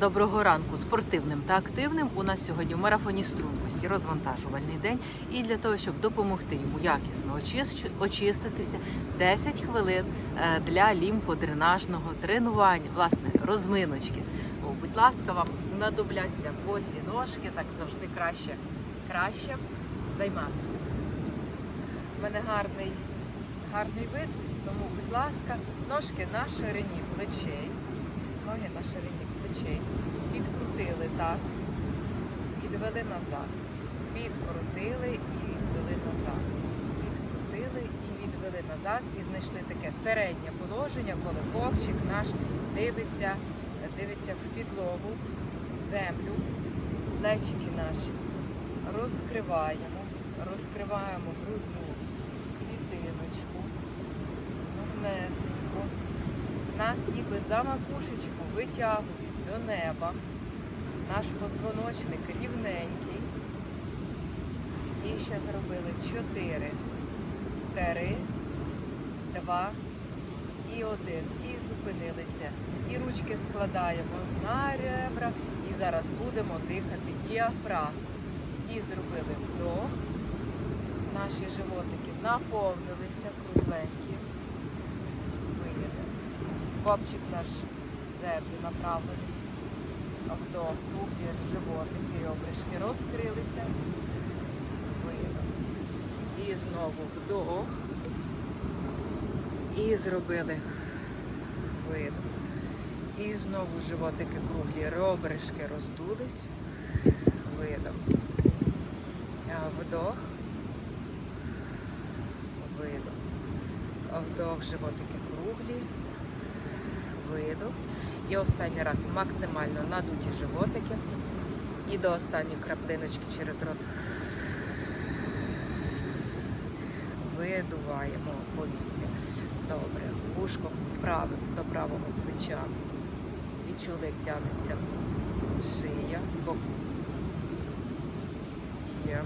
Доброго ранку спортивним та активним. У нас сьогодні в марафоні стрункості розвантажувальний день. І для того, щоб допомогти йому якісно очиститися, 10 хвилин е, для лімфодренажного тренування, власне, розминочки. О, будь ласка, вам знадобляться босі ножки, так завжди краще, краще займатися. У мене гарний, гарний вид, тому, будь ласка, ножки на ширині плечей. Ноги на ширині плечей. Підкрутили таз, відвели назад. Підкрутили і відвели назад. Підкрутили і відвели назад. І знайшли таке середнє положення, коли копчик наш дивиться, дивиться в підлогу, в землю. Плечики наші розкриваємо, розкриваємо грудну клітиночку, гарнесенько. Нас ніби за макушечку витягують до неба. Наш позвоночник рівненький. І ще зробили 4, 3, 2 і 1. І зупинилися. І ручки складаємо на ребра. І зараз будемо дихати діафрагму. І зробили вдох. Наші животики наповнилися кругленькі. Виїде. Копчик наш в землю направлений. Вдох, круглі животики, обришки розкрилися. Видох. І знову вдох. І зробили видох. І знову животики круглі, робришки роздулись. Видох. Вдох. Видох. Вдох, животики круглі. Видох. І останній раз максимально надуті животики. І до останньої краплиночки через рот. Видуваємо повітря. Добре. Вушко праве до правого плеча. Відчули, як тягнеться шия. Бок. Є.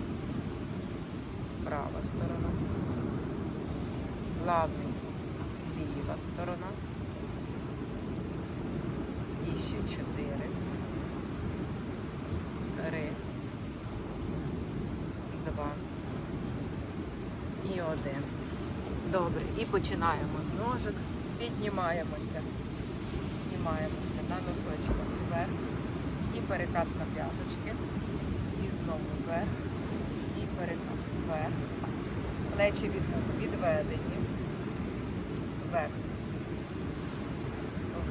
Права сторона. Главний ліва сторона. І ще чотири. Три. Два. І один. Добре. І починаємо з ножик. Піднімаємося. Піднімаємося на носочках вверх. І перекат на п'яточки. І знову вверх. І перекат вверх. Плечі від відведені. Вверх.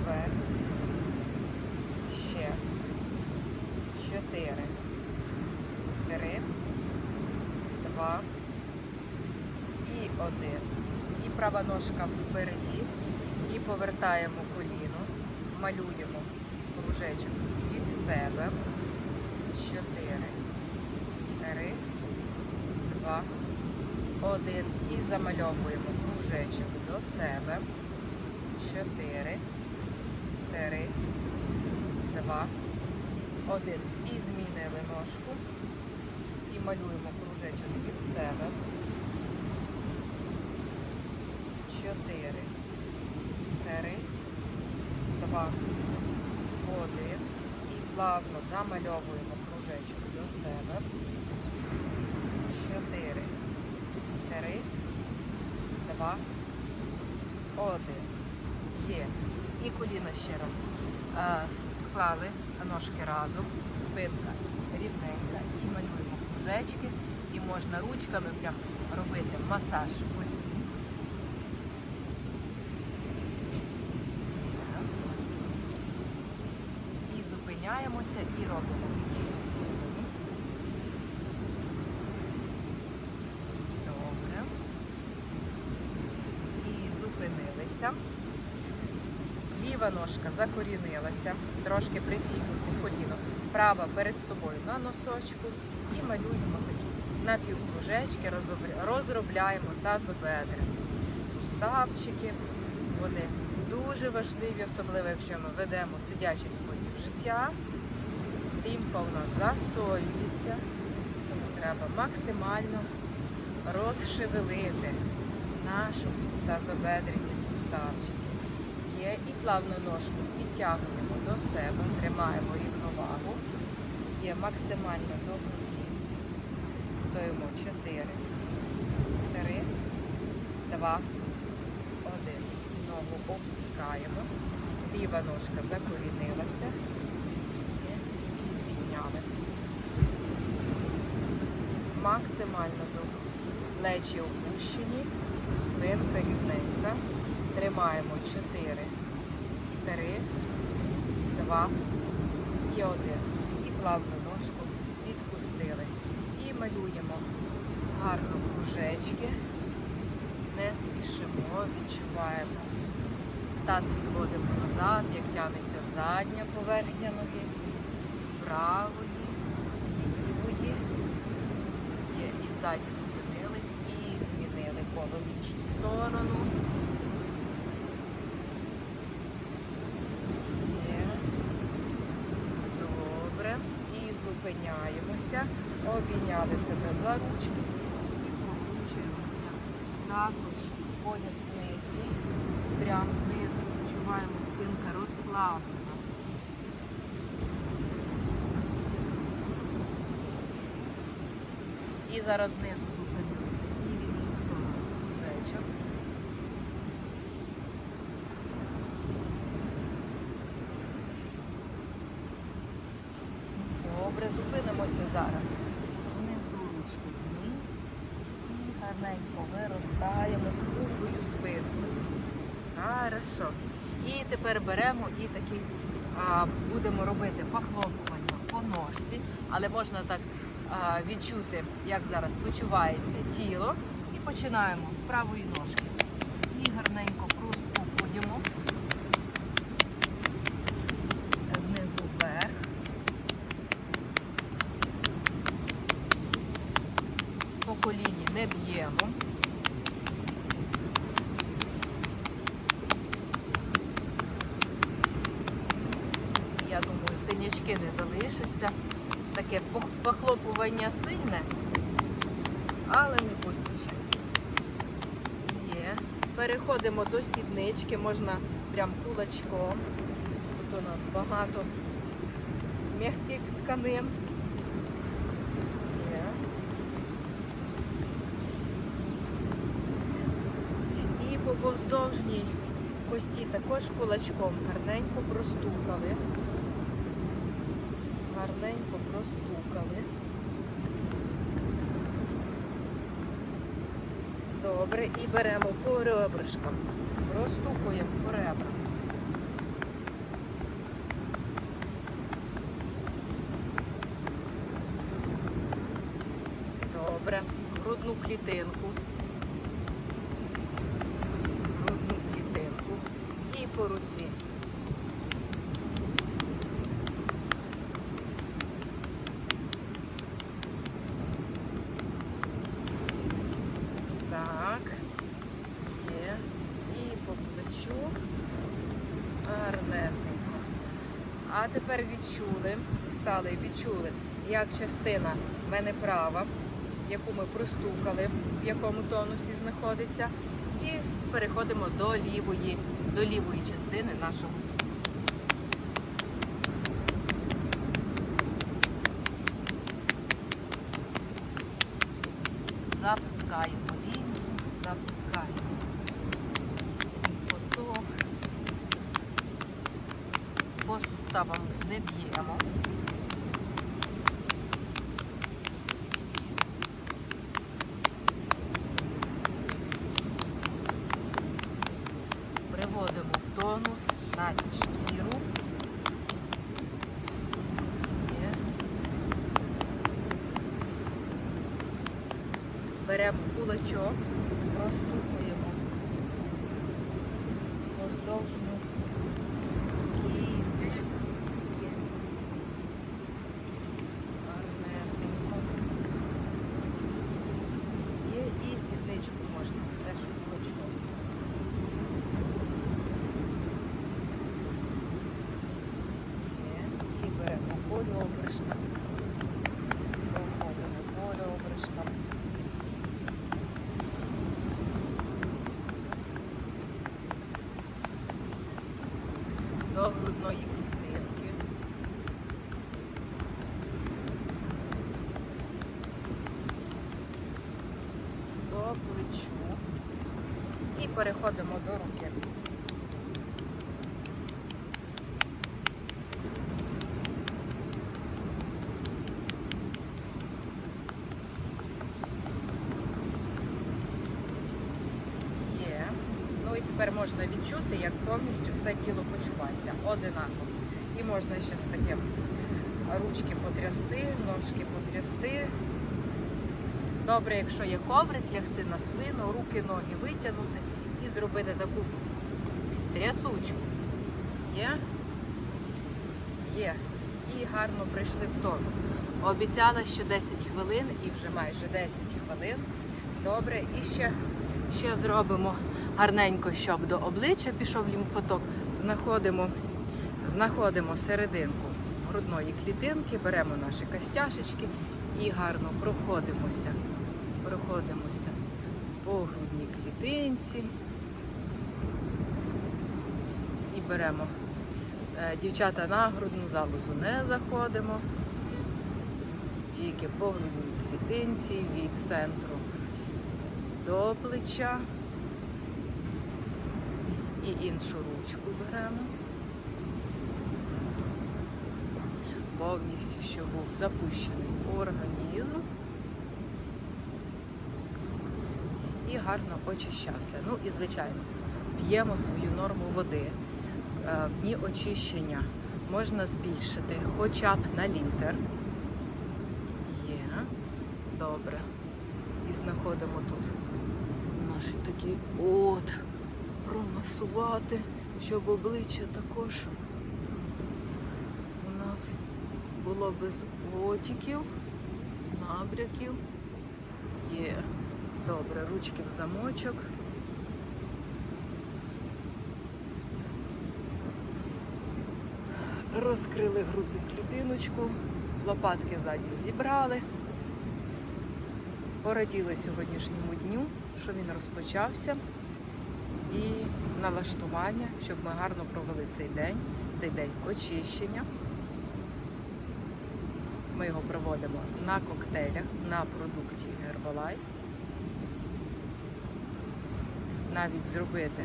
Вверх. 4. 3, 2 і 1. І права ножка впереді. І повертаємо коліно, малюємо кружечок від себе. 4, 3, 2, 1. І замальовуємо кружечок до себе. 4, 3, 2, 1. Один. І змінили ножку. І малюємо кружечок від себе. Чотири. Три. Два. Один. І плавно замальовуємо кружечок до себе. Чотири. Три. Два. Один. Є. І коліна ще раз е, склали ножки разом, спинка рівненька і малюємо кружечки. І можна ручками прям робити масаж колін. І зупиняємося і робимо іншу сторону. Добре. І зупинилися. Ліва ножка закорінилася, трошки присігнути коліно. Права перед собою на носочку і малюємо такі напівкружечки, розробляємо тазобедри. Суставчики, вони дуже важливі, особливо якщо ми ведемо сидячий спосіб життя. Лімфа у нас застоюється, тому треба максимально розшевелити нашу тазобедрені суставчики. Є і плавну ножку підтягуємо до себе, тримаємо рівновагу. Є максимально до груді. Стоїмо 4, 3, 2, 1. Ногу опускаємо. Ліва ножка закорінилася. Підняли. Максимально до груді. Плечі опущені, спинка рівненька. Тримаємо 4, 3, 2 і 1. І плавну ножку відпустили. І малюємо гарно кружечки. Не спішимо, відчуваємо. Таз відводимо назад, як тягнеться задня поверхня ноги, правої, лівої. І ззаді зупинились, і змінили коло в іншу сторону. Є. Добре. І зупиняємося. Обійняли себе за ручки і покручуємося. Також поясниці. Прямо знизу відчуваємо спинка розслаблена. І зараз знизу зупинилися і в іншу сторону кружечок. Добре, зупинимося зараз. Ручки вниз. І гарненько виростаємо з круглою спинкою. Хорошо. І тепер беремо і такі а, будемо робити похлопування по ножці, але можна так а, відчути, як зараз почувається тіло. І починаємо з правої ножки. І гарненько простукуємо знизу вверх. По коліні не б'ємо. Я думаю, синячки не залишаться. Таке похлопування сильне, але не болюче. Є. Переходимо до сіднички, можна прям кулачком. Тут у нас багато м'яких тканин. І по повздовжній кості також кулачком гарненько простукали. Гарненько простукали. Добре, і беремо по ребришкам. Простукуємо по ребрам. Добре. Грудну клітинку. Грудну клітинку. І по руці. Так. Є. І по плечу. Гарнесенько. А тепер відчули, стали, відчули, як частина мене права, яку ми простукали, в якому тонусі знаходиться. І переходимо до лівої, до лівої частини нашого По суставам не б'ємо. Приводимо в тонус на шкіру. Беремо кулачок, розстукуємо поздовжну беремо полю обришка. Доходимо полю обришка. До грудної клітинки. До плечу. І переходимо до руки. Все тіло почувається одинаково. І можна ще з таким ручки потрясти, ножки потрясти. Добре, якщо є коврик, лягти на спину, руки, ноги витягнути і зробити таку трясучку. Є? Є. І гарно прийшли в тонус. Обіцяла, що 10 хвилин і вже майже 10 хвилин. Добре, і ще, ще зробимо гарненько, щоб до обличчя пішов лімфоток. Знаходимо, знаходимо серединку грудної клітинки, беремо наші костяшечки і гарно проходимося. Проходимося по грудній клітинці. І беремо. Е, Дівчата на грудну залозу не заходимо. Тільки по грудній клітинці від центру до плеча. І іншу ручку беремо. Повністю, щоб був запущений організм. І гарно очищався. Ну і звичайно, п'ємо свою норму води. Е, В дні очищення можна збільшити хоча б на літр. Є. Добре. І знаходимо тут наші такі от промасувати, щоб обличчя також у нас було без отіків, набряків. Є. Добре, ручки в замочок. Розкрили грудну клітиночку, лопатки ззаді зібрали. Пораділи сьогоднішньому дню, що він розпочався, і налаштування, щоб ми гарно провели цей день, цей день очищення. Ми його проводимо на коктейлях, на продукті Herbalife. Навіть зробити,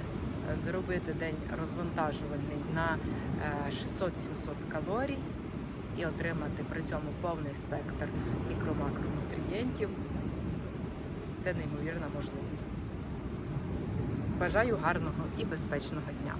зробити день розвантажувальний на е, 600-700 калорій і отримати при цьому повний спектр мікро-макронутрієнтів. Це неймовірна можливість. Бажаю гарного і безпечного дня!